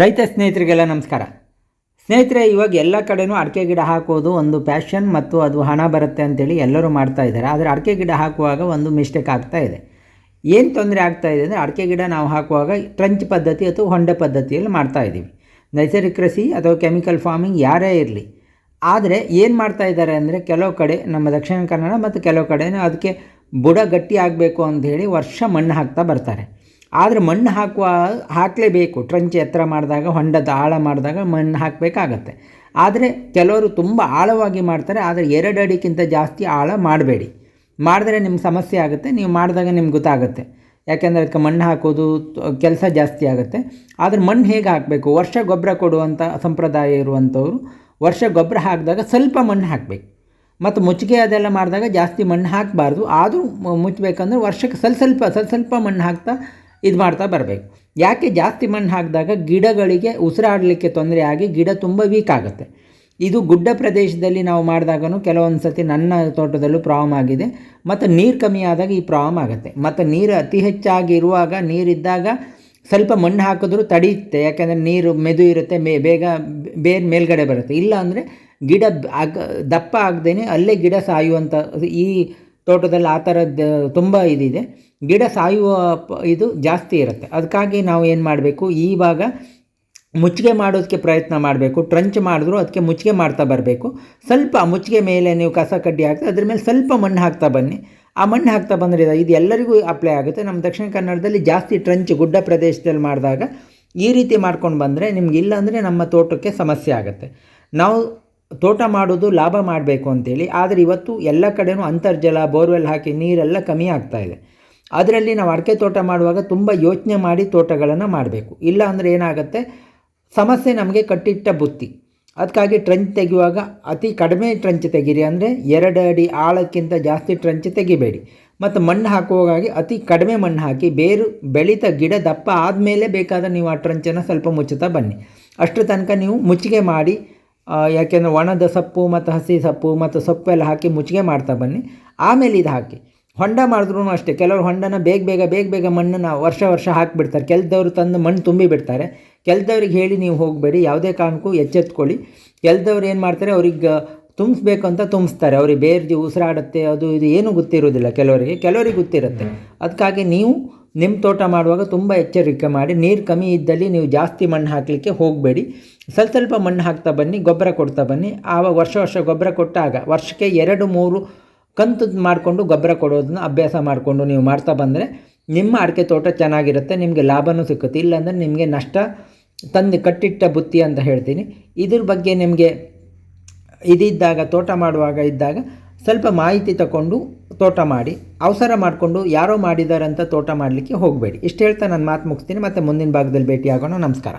ರೈತ ಸ್ನೇಹಿತರಿಗೆಲ್ಲ ನಮಸ್ಕಾರ. ಸ್ನೇಹಿತರೆ, ಇವಾಗ ಎಲ್ಲ ಕಡೆಯೂ ಅಡಿಕೆ ಗಿಡ ಹಾಕೋದು ಒಂದು ಪ್ಯಾಷನ್ ಮತ್ತು ಅದು ಹಣ ಬರುತ್ತೆ ಅಂತೇಳಿ ಎಲ್ಲರೂ ಮಾಡ್ತಾ ಇದ್ದಾರೆ. ಆದರೆ ಅಡಿಕೆ ಗಿಡ ಹಾಕುವಾಗ ಒಂದು ಮಿಸ್ಟೇಕ್ ಆಗ್ತಾ ಇದೆ. ಏನು ತೊಂದರೆ ಆಗ್ತಾ ಇದೆ ಅಂದರೆ ಅಡಿಕೆ ಗಿಡ ನಾವು ಹಾಕುವಾಗ ಟ್ರಂಚ್ ಪದ್ಧತಿ ಅಥವಾ ಹೊಂಡ ಪದ್ಧತಿಯಲ್ಲಿ ಮಾಡ್ತಾ ಇದ್ದೀವಿ. ನೈಸರ್ಗಿಕ ಕೃಷಿ ಅಥವಾ ಕೆಮಿಕಲ್ ಫಾರ್ಮಿಂಗ್ ಯಾರೇ ಇರಲಿ. ಆದರೆ ಏನು ಮಾಡ್ತಾ ಇದ್ದಾರೆ ಅಂದರೆ ಕೆಲವು ಕಡೆ ನಮ್ಮ ದಕ್ಷಿಣ ಕನ್ನಡ ಮತ್ತು ಕೆಲವು ಕಡೆ ಅದಕ್ಕೆ ಬುಡ ಗಟ್ಟಿ ಆಗಬೇಕು ಅಂತ ಹೇಳಿ ವರ್ಷ ಮಣ್ಣು ಹಾಕ್ತಾ ಬರ್ತಾರೆ. ಆದರೆ ಮಣ್ಣು ಹಾಕುವ, ಹಾಕಲೇಬೇಕು. ಟ್ರಂಚ್ ಎತ್ತರ ಮಾಡಿದಾಗ, ಹೊಂಡದ ಆಳ ಮಾಡಿದಾಗ ಮಣ್ಣು ಹಾಕಬೇಕಾಗತ್ತೆ. ಆದರೆ ಕೆಲವರು ತುಂಬ ಆಳವಾಗಿ ಮಾಡ್ತಾರೆ, ಆದರೆ ಎರಡು ಅಡಿಗಿಂತ ಜಾಸ್ತಿ ಆಳ ಮಾಡಬೇಡಿ. ಮಾಡಿದ್ರೆ ನಿಮ್ಗೆ ಸಮಸ್ಯೆ ಆಗುತ್ತೆ, ನೀವು ಮಾಡಿದಾಗ ನಿಮ್ಗೆ ಗೊತ್ತಾಗುತ್ತೆ. ಯಾಕೆಂದರೆ ಅದಕ್ಕೆ ಮಣ್ಣು ಹಾಕೋದು ಕೆಲಸ ಜಾಸ್ತಿ ಆಗುತ್ತೆ. ಆದರೆ ಮಣ್ಣು ಹೇಗೆ ಹಾಕಬೇಕು? ವರ್ಷ ಗೊಬ್ಬರ ಕೊಡುವಂಥ ಸಂಪ್ರದಾಯ ಇರುವಂಥವ್ರು ವರ್ಷ ಗೊಬ್ಬರ ಹಾಕಿದಾಗ ಸ್ವಲ್ಪ ಮಣ್ಣು ಹಾಕಬೇಕು. ಮತ್ತು ಮುಚ್ಚಿಗೆ ಅದೆಲ್ಲ ಮಾಡಿದಾಗ ಜಾಸ್ತಿ ಮಣ್ಣು ಹಾಕಬಾರ್ದು. ಆದರೂ ಮುಚ್ಚಬೇಕಂದ್ರೆ ವರ್ಷಕ್ಕೆ ಸ್ವಲ್ಪ ಸ್ವಲ್ಪ ಸ್ವಲ್ಪ ಸ್ವಲ್ಪ ಮಣ್ಣು ಹಾಕ್ತಾ ಇದು ಮಾಡ್ತಾ ಬರಬೇಕು. ಯಾಕೆ ಜಾಸ್ತಿ ಮಣ್ಣು ಹಾಕಿದಾಗ ಗಿಡಗಳಿಗೆ ಉಸಿರಾಡಲಿಕ್ಕೆ ತೊಂದರೆ ಆಗಿ ಗಿಡ ತುಂಬ ವೀಕ್ ಆಗುತ್ತೆ. ಇದು ಗುಡ್ಡ ಪ್ರದೇಶದಲ್ಲಿ ನಾವು ಮಾಡಿದಾಗೂ ಕೆಲವೊಂದು ಸತಿ ನನ್ನ ತೋಟದಲ್ಲೂ ಪ್ರಾಬ್ಲಮ್ ಆಗಿದೆ. ಮತ್ತು ನೀರು ಕಮ್ಮಿ ಆದಾಗ ಈ ಪ್ರಾಬ್ಲಮ್ ಆಗುತ್ತೆ. ಮತ್ತು ನೀರು ಅತಿ ಹೆಚ್ಚಾಗಿ ಇರುವಾಗ ನೀರಿದ್ದಾಗ ಸ್ವಲ್ಪ ಮಣ್ಣು ಹಾಕಿದ್ರೂ ತಡೆಯುತ್ತೆ ಯಾಕೆಂದರೆ ನೀರು ಮೆದು ಇರುತ್ತೆ, ಮೇ ಬೇಗ ಬೇರೆ ಮೇಲ್ಗಡೆ ಬರುತ್ತೆ. ಇಲ್ಲ ಅಂದರೆ ಗಿಡ ಆಗ ದಪ್ಪ ಆಗದೇ ಅಲ್ಲೇ ಗಿಡ ಸಾಯುವಂಥ ಈ ತೋಟದಲ್ಲಿ ಆ ಥರದ್ದು ತುಂಬ ಇದಿದೆ. ಗಿಡ ಸಾಯುವ ಇದು ಜಾಸ್ತಿ ಇರುತ್ತೆ. ಅದಕ್ಕಾಗಿ ನಾವು ಏನು ಮಾಡಬೇಕು ಈವಾಗ ಮುಚ್ಚಿಗೆ ಮಾಡೋದಕ್ಕೆ ಪ್ರಯತ್ನ ಮಾಡಬೇಕು. ಟ್ರಂಚ್ ಮಾಡಿದ್ರು ಅದಕ್ಕೆ ಮುಚ್ಚಿಗೆ ಮಾಡ್ತಾ ಬರಬೇಕು. ಸ್ವಲ್ಪ ಮುಚ್ಚಿಗೆ ಮೇಲೆ ನೀವು ಕಸ ಕಡ್ಡಿ ಹಾಕ್ತಾ, ಅದ್ರ ಮೇಲೆ ಸ್ವಲ್ಪ ಮಣ್ಣು ಹಾಕ್ತಾ ಬನ್ನಿ. ಆ ಮಣ್ಣು ಹಾಕ್ತಾ ಬಂದರೆ ಇದು ಎಲ್ಲರಿಗೂ ಅಪ್ಲೈ ಆಗುತ್ತೆ. ನಮ್ಮ ದಕ್ಷಿಣ ಕನ್ನಡದಲ್ಲಿ ಜಾಸ್ತಿ ಟ್ರಂಚ್ ಗುಡ್ಡ ಪ್ರದೇಶದಲ್ಲಿ ಮಾಡಿದಾಗ ಈ ರೀತಿ ಮಾಡ್ಕೊಂಡು ಬಂದರೆ ನಿಮ್ಗೆ ಇಲ್ಲಾಂದರೆ ನಮ್ಮ ತೋಟಕ್ಕೆ ಸಮಸ್ಯೆ ಆಗುತ್ತೆ. ನಾವು ತೋಟ ಮಾಡೋದು ಲಾಭ ಮಾಡಬೇಕು ಅಂತೇಳಿ, ಆದರೆ ಇವತ್ತು ಎಲ್ಲ ಕಡೆಯೂ ಅಂತರ್ಜಲ, ಬೋರ್ವೆಲ್ ಹಾಕಿ ನೀರೆಲ್ಲ ಕಮ್ಮಿ ಆಗ್ತಾ ಇದೆ. ಅದರಲ್ಲಿ ನಾವು ಅಡಿಕೆ ತೋಟ ಮಾಡುವಾಗ ತುಂಬ ಯೋಚನೆ ಮಾಡಿ ತೋಟಗಳನ್ನು ಮಾಡಬೇಕು. ಇಲ್ಲ ಅಂದರೆ ಏನಾಗುತ್ತೆ, ಸಮಸ್ಯೆ ನಮಗೆ ಕಟ್ಟಿಟ್ಟ ಬುತ್ತಿ. ಅದಕ್ಕಾಗಿ ಟ್ರಂಚ್ ತೆಗೆಯುವಾಗ ಅತಿ ಕಡಿಮೆ ಟ್ರಂಚ್ ತೆಗೀರಿ ಅಂದರೆ ಎರಡು ಅಡಿ ಆಳಕ್ಕಿಂತ ಜಾಸ್ತಿ ಟ್ರಂಚ್ ತೆಗಿಬೇಡಿ. ಮತ್ತು ಮಣ್ಣು ಹಾಕುವಾಗಾಗಿ ಅತಿ ಕಡಿಮೆ ಮಣ್ಣು ಹಾಕಿ ಬೇರು ಬೆಳೀತ ಗಿಡ ದಪ್ಪ ಆದಮೇಲೆ ಬೇಕಾದ ನೀವು ಆ ಟ್ರಂಚನ್ನು ಸ್ವಲ್ಪ ಮುಚ್ಚುತ್ತಾ ಬನ್ನಿ. ಅಷ್ಟರ ತನಕ ನೀವು ಮುಚ್ಚಿಗೆ ಮಾಡಿ ಯಾಕೆಂದರೆ ಒಣದ ಸೊಪ್ಪು ಮತ್ತು ಹಸಿ ಸೊಪ್ಪು ಮತ್ತು ಸೊಪ್ಪೆಲ್ಲ ಹಾಕಿ ಮುಚ್ಚಿಗೆ ಮಾಡ್ತಾ ಬನ್ನಿ. ಆಮೇಲೆ ಇದು ಹಾಕಿ. ಹೊಂಡ ಮಾಡಿದ್ರೂ ಅಷ್ಟೇ. ಕೆಲವರು ಹೊಂಡನ ಬೇಗ ಬೇಗ ಬೇಗ ಬೇಗ ಮಣ್ಣನ್ನು ವರ್ಷ ವರ್ಷ ಹಾಕಿಬಿಡ್ತಾರೆ. ಕೆಲದವರು ತಂದು ಮಣ್ಣು ತುಂಬಿ ಬಿಡ್ತಾರೆ. ಕೆಲದವ್ರಿಗೆ ಹೇಳಿ ನೀವು ಹೋಗಬೇಡಿ. ಯಾವುದೇ ಕಾರಣಕ್ಕೂ ಎಚ್ಚೆತ್ಕೊಳ್ಳಿ. ಕೆಲದವ್ರು ಏನು ಮಾಡ್ತಾರೆ? ಅವ್ರಿಗೆ ತುಂಬಿಸ್ಬೇಕು ಅಂತ ತುಂಬಿಸ್ತಾರೆ. ಅವ್ರಿಗೆ ಬೇರ್ದು ಉಸಿರಾಡುತ್ತೆ ಅದು ಇದು ಏನೂ ಗೊತ್ತಿರೋದಿಲ್ಲ ಕೆಲವರಿಗೆ. ಕೆಲವರಿಗೆ ಗೊತ್ತಿರುತ್ತೆ. ಅದಕ್ಕಾಗಿ ನೀವು ನಿಮ್ಮ ತೋಟ ಮಾಡುವಾಗ ತುಂಬ ಎಚ್ಚರಿಕೆ ಮಾಡಿ, ನೀರು ಕಮ್ಮಿ ಇದ್ದಲ್ಲಿ ನೀವು ಜಾಸ್ತಿ ಮಣ್ಣು ಹಾಕಲಿಕ್ಕೆ ಹೋಗಬೇಡಿ. ಸ್ವಲ್ಪ ಸ್ವಲ್ಪ ಮಣ್ಣು ಹಾಕ್ತಾ ಬನ್ನಿ, ಗೊಬ್ಬರ ಕೊಡ್ತಾ ಬನ್ನಿ. ಆವಾಗ ವರ್ಷ ವರ್ಷ ಗೊಬ್ಬರ ಕೊಟ್ಟಾಗ ವರ್ಷಕ್ಕೆ ಎರಡು, ಮೂರು ಕಂತು ಮಾಡಿಕೊಂಡು ಗೊಬ್ಬರ ಕೊಡೋದನ್ನ ಅಭ್ಯಾಸ ಮಾಡಿಕೊಂಡು ನೀವು ಮಾಡ್ತಾ ಬಂದರೆ ನಿಮ್ಮ ಅಡಿಕೆ ತೋಟ ಚೆನ್ನಾಗಿರುತ್ತೆ, ನಿಮಗೆ ಲಾಭವೂ ಸಿಕ್ಕುತ್ತೆ. ಇಲ್ಲಾಂದರೆ ನಿಮಗೆ ನಷ್ಟ ತಂದು ಕಟ್ಟಿಟ್ಟ ಬುತ್ತಿ ಅಂತ ಹೇಳ್ತೀನಿ. ಇದ್ರ ಬಗ್ಗೆ ನಿಮಗೆ ಇದಿದ್ದಾಗ, ತೋಟ ಮಾಡುವಾಗ ಇದ್ದಾಗ ಸ್ವಲ್ಪ ಮಾಹಿತಿ ತಗೊಂಡು ತೋಟ ಮಾಡಿ, ಅವಸರ ಮಾಡಿಕೊಂಡು ಯಾರೋ ಮಾಡಿದ್ದಾರೆ ಅಂತ ತೋಟ ಮಾಡಲಿಕ್ಕೆ ಹೋಗಬೇಡಿ. ಇಷ್ಟು ಹೇಳ್ತಾ ನಾನು ಮಾತು ಮುಗಿಸ್ತೀನಿ, ಮತ್ತು ಮುಂದಿನ ಭಾಗದಲ್ಲಿ ಭೇಟಿ ಆಗೋಣ ನಮಸ್ಕಾರ.